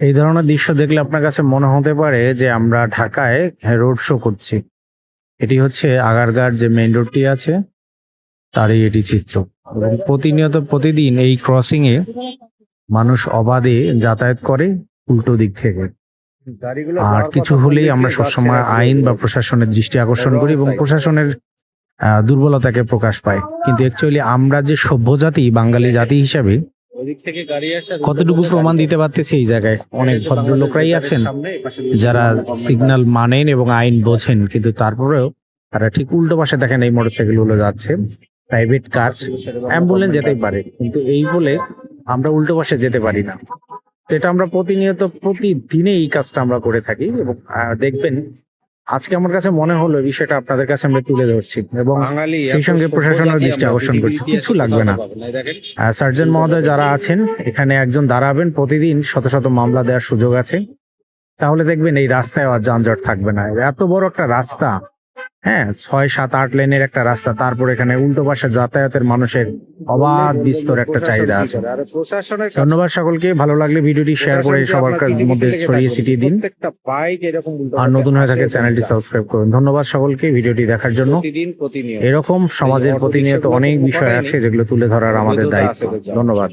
এই ধরনের দৃশ্য দেখলে আপনার কাছে মনে হতে পারে যে আমরা ঢাকায় রোড শো করছি। এটি হচ্ছে আগারগার যে মেইন রোডটি আছে তারই এটি চিত্র। প্রতিনিয়ত প্রতিদিন এই ক্রসিং এ মানুষ অবাধে যাতায়াত করে উল্টো দিক থেকে। আর কিছু হলেই আমরা সবসময় আইন বা প্রশাসনের দৃষ্টি আকর্ষণ করি এবং প্রশাসনের আহ, দুর্বলতাকে প্রকাশ পায়। কিন্তু অ্যাকচুয়ালি আমরা যে সভ্য জাতি বাঙালি জাতি হিসাবে কতটুকু প্রমাণ দিতে পারতেছি এই জায়গায়? অনেক ভদ্রলোকরাই আছেন যারা সিগন্যাল মানেন এবং আইন বোঝেন কিন্তু তারপরেও তারা ঠিক উল্টো পাশে দেখেন এই মোটরসাইকেলগুলো যাচ্ছে প্রাইভেট কার অ্যাম্বুলেন্স যেতেই পারে কিন্তু এই বলে আমরা উল্টো পাশে যেতে পারি না। তো এটা আমরা প্রতিনিয়ত প্রতিদিনে এই কাজটা আমরা করে থাকি এবং দেখবেন আজকে আমার কাছে মনে হলো বিষয়টা আপনাদের কাছে আমরা তুলে ধরছি এবং সেই সঙ্গে প্রশাসনের দৃষ্টি আকর্ষণ করছি। কিছু লাগবে না। সার্জন মহোদয় যারা আছেন এখানে একজন দাঁড়াবেন প্রতিদিন শত শত মামলা দেওয়ার সুযোগ আছে তাহলে দেখবেন এই রাস্তায় আর যানজট থাকবে না এত বড় একটা রাস্তা হ্যাঁ ছয় সাত আট লেনের একটা রাস্তা। তারপর এখানে উল্টো পাশে যাতায়াতের মানুষের অবাধ বিস্তর একটা চাহিদা আছে। ধন্যবাদ সকলকে। ভালো লাগলে ভিডিওটি শেয়ার করে সবার মধ্যে ছড়িয়ে ছিটিয়ে দিন। আর নতুন হয়ে থাকে চ্যানেলটি সাবস্ক্রাইব করুন। ধন্যবাদ সকলকে ভিডিওটি দেখার জন্য। এরকম সমাজের প্রতিনিয়ত অনেক বিষয় আছে যেগুলো তুলে ধরার আমাদের দায়িত্ব। ধন্যবাদ।